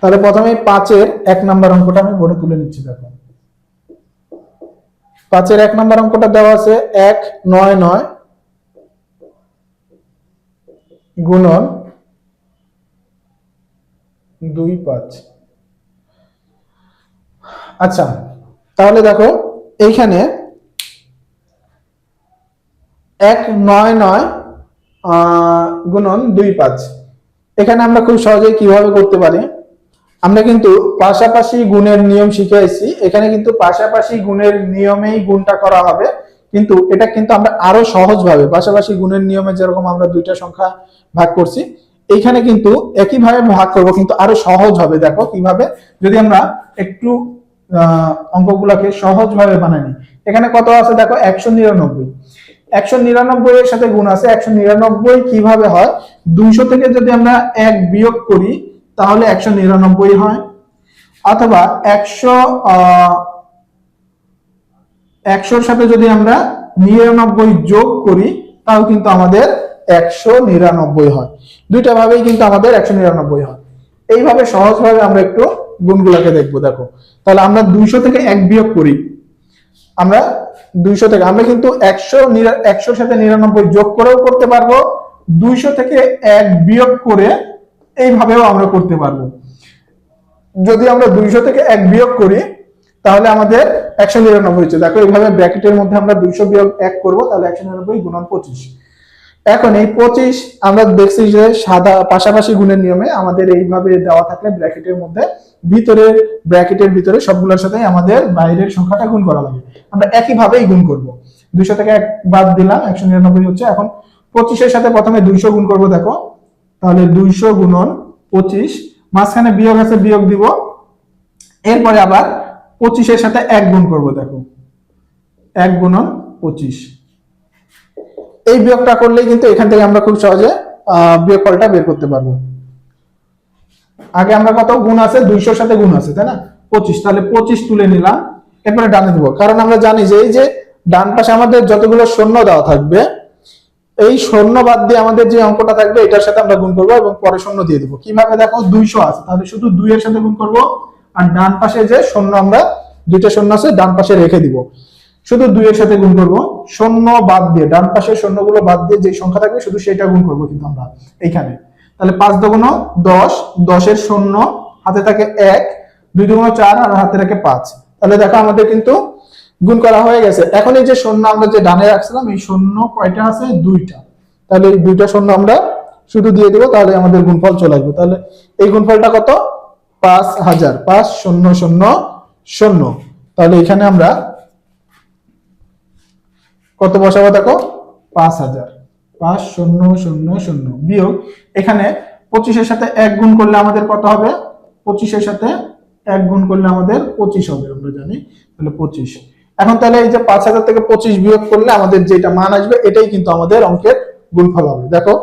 তাহলে প্রথমে পাঁচের এক নাম্বার অঙ্কটা আমি বোর্ডে তুলে নিচ্ছি, দেখো। পাঁচের এক নাম্বার অঙ্কটা দেওয়া আছে এক, নয় নয় গুণন দুই, পাঁচ। আচ্ছা তাহলে দেখো, এইখানে এক, নয় নয় গুণন দুই, পাঁচ। এখানে আমরা খুব সহজেই কীভাবে করতে পারি? আমরা কিন্তু পাশাপাশি গুণের নিয়ম শিখে এসেছি এখানে কিন্তু পাশাপাশি গুণের নিয়মেই গুণটা করা হবে। কিন্তু এটা কিন্তু আমরা আরও সহজ ভাবে পাশাপাশি গুণের নিয়মে যেরকম আমরা দুইটা সংখ্যা ভাগ করছি এইখানে কিন্তু একইভাবে ভাগ করব, কিন্তু আরও সহজ হবে। দেখো কীভাবে, যদি আমরা একটু অঙ্কগুলোকে সহজ ভাবে বানাই নিই। এখানে কত আছে দেখো? একশো নিরানব্বই। একশো নিরানব্বই এর সাথে গুণ আছে। একশো নিরানব্বই কীভাবে হয়? দুইশো থেকে যদি আমরা এক বিয়োগ করি তাহলে একশো নিরানব্বই হয়, অথবা একশো একশোর সাথে যদি আমরা নিরানব্বই যোগ করি, তাও কিন্তু আমাদের একশো নিরানব্বই হয়। দুইটা ভাবেই কিন্তু আমাদের একশো নিরানব্বই হয়। এইভাবে সহজভাবে আমরা একটু গুণগুলাকে দেখব, দেখো। তাহলে আমরা দুইশো থেকে এক বিয়োগ করি। আমরা দুইশো থেকে, আমরা কিন্তু একশো একশোর সাথে নিরানব্বই যোগ করেও করতে পারব। দুইশো থেকে এক বিয়োগ করে এইভাবেও আমরা করতে পারব। যদি আমরা দুইশো থেকে এক বিয়োগ করি, তাহলে আমাদের একশো নিরানব্বই হচ্ছে। দেখো, এইভাবে ব্র্যাকেটের মধ্যে আমরা দুইশো বিয়োগ এক করব, তাহলে একশো নিরানব্বই গুণন পঁচিশ। এখন এই পঁচিশ আমরা দেখছি যে সাদা, পাশাপাশি গুণের নিয়মে আমাদের এইভাবে দেওয়া থাকলে ব্র্যাকেটের মধ্যে ভিতরে ব্র্যাকেটের ভিতরে সবগুলোর সাথে আমাদের বাইরের সংখ্যাটা গুণ করা লাগে। আমরা একইভাবেই গুণ করব। দুইশো থেকে এক বাদ দিলাম, একশো নিরানব্বই হচ্ছে। এখন পঁচিশের সাথে প্রথমে দুইশো গুণ করব, দেখো। তাহলে দুইশো গুণন পঁচিশ। মাঝখানে বিয়োগ আছে বিয়োগ দিব। এরপরে আবার পঁচিশের সাথে এক গুণ করব দেখো। এক গুণন পঁচিশ। এই বিয়োগটা করলেই কিন্তু এখান থেকে আমরা খুব সহজে আহ, বিয়োগফলটা বের করতে পারব। আগে আমরা কত গুণ আছে? দুইশোর সাথে গুণ আছে তাই না? পঁচিশ। তাহলে পঁচিশ তুলে নিলাম। এরপরে ডানে দিব। কারণ আমরা জানি যে এই যে ডান পাশে আমাদের যতগুলো শূন্য দেওয়া থাকবে এই শূন্য বাদ দিয়ে আমাদের যে অঙ্কটা থাকবে, এটার সাথে আমরা গুণ করব এবং পরে শূন্য দিয়ে দিব। কীভাবে দেখো? দুইশো আছে। তাহলে শুধু দুই এর সাথে গুণ করব আর ডান পাশে যে শূন্য আমরা, দুইটা শূন্য আছে, ডান পাশে রেখে দিব। শুধু দুইয়ের সাথে গুণ করব। শূন্য বাদ দিয়ে, ডান পাশের শূন্যগুলো বাদ দিয়ে যে সংখ্যা থাকবে, শুধু সেটা গুণ করব কিন্তু আমরা এইখানে। তাহলে পাঁচ দুগুণ দশ, দশের শূন্য হাতে থাকে এক, দুই দুগুণ চার, আর হাতে থাকে পাঁচ। তাহলে দেখো আমাদের কিন্তু গুণ করা হয়ে গেছে। এখন এই যে শূন্য আমরা যে ডানে রাখছিলাম, এই শূন্য কয়টা আছে? দুইটা। তাহলে এই দুইটা শূন্য আমরা শুধু দিয়ে দিব, তাহলে আমাদের গুণফল চলে আসবে। তাহলে এই গুণফলটা কত? পাঁচ হাজার। পাঁচ শূন্য শূন্য শূন্য। তাহলে এখানে আমরা কত বসাবো দেখো? পাঁচ হাজার। পাঁচ শূন্য শূন্য শূন্য। বিয়োগ, এখানে পঁচিশের সাথে এক গুণ করলে আমাদের কত হবে? পঁচিশের সাথে এক গুণ করলে আমাদের পঁচিশ হবে, আমরা জানি। তাহলে পঁচিশ। এখন তাহলে এই যে পাঁচ হাজার থেকে পঁচিশ বিয়োগ করলে আমাদের যেটা মান আসবে, এটাই কিন্তু আমাদের অঙ্কের গুণফল হবে। দেখো,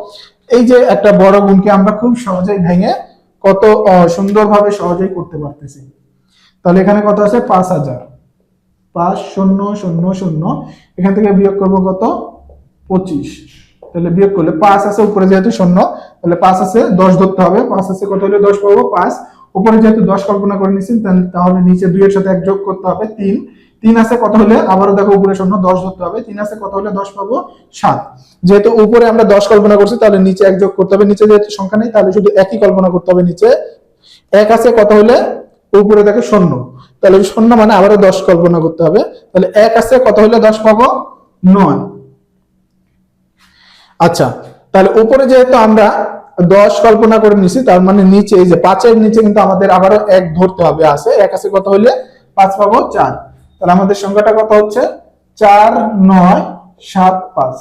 এই যে একটা বড় গুণকে আমরা খুব সহজেই ভেঙে কত সুন্দরভাবে সহজেই করতে পারতেছি। তাহলে এখানে কত আছে? পাঁচ হাজার। পাঁচ, শূন্য শূন্য শূন্য। এখান থেকে বিয়োগ করব কত? পঁচিশ। তাহলে বিয়োগ করলে পাঁচ আছে, উপরে যেহেতু শূন্য, তাহলে পাঁচ আছে, দশ ধরতে হবে। পাঁচ আছে, কত হলে দশ পাবো? পাঁচ। উপরে যেহেতু দশ কল্পনা করে নিচ্ছেন তাহলে নিচে দুইয়ের সাথে এক যোগ করতে হবে তিন। তিন আছে কত হলে? আবারও দেখো উপরে শূন্য, দশ ধরতে হবে। তিন আছে কত হলে? দশ পাবো সাত। যেহেতু উপরে আমরা দশ কল্পনা করছি, তাহলে নিচে এক যোগ করতে হবে। নিচে যেহেতু সংখ্যা নেই, তাহলে শুধু একই কল্পনা করতে হবে নিচে। এক আছে কত হলে? উপরে দেখো শূন্য। তাহলে শূন্য মানে আবারও দশ কল্পনা করতে হবে। তাহলে এক আছে কত হলে? দশ পাবো নয়। আচ্ছা তাহলে উপরে যেহেতু আমরা দশ কল্পনা করে নিছি, তার মানে নিচে, এই যে পাঁচের নিচে কিন্তু আমাদের আবারও এক ধরতে হবে, আছে। এক আছে কত হলে? পাঁচ পাবো চার। তাহলে আমাদের সংখ্যাটা কত হচ্ছে? চার, নয়, সাত, পাঁচ।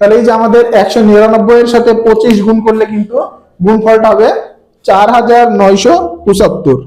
তাহলে এই যে আমাদের একশো নিরানব্বই এর সাথে পঁচিশ গুণ করলে কিন্তু গুণফলটা হবে চার হাজার নয়শো পঁচাত্তর।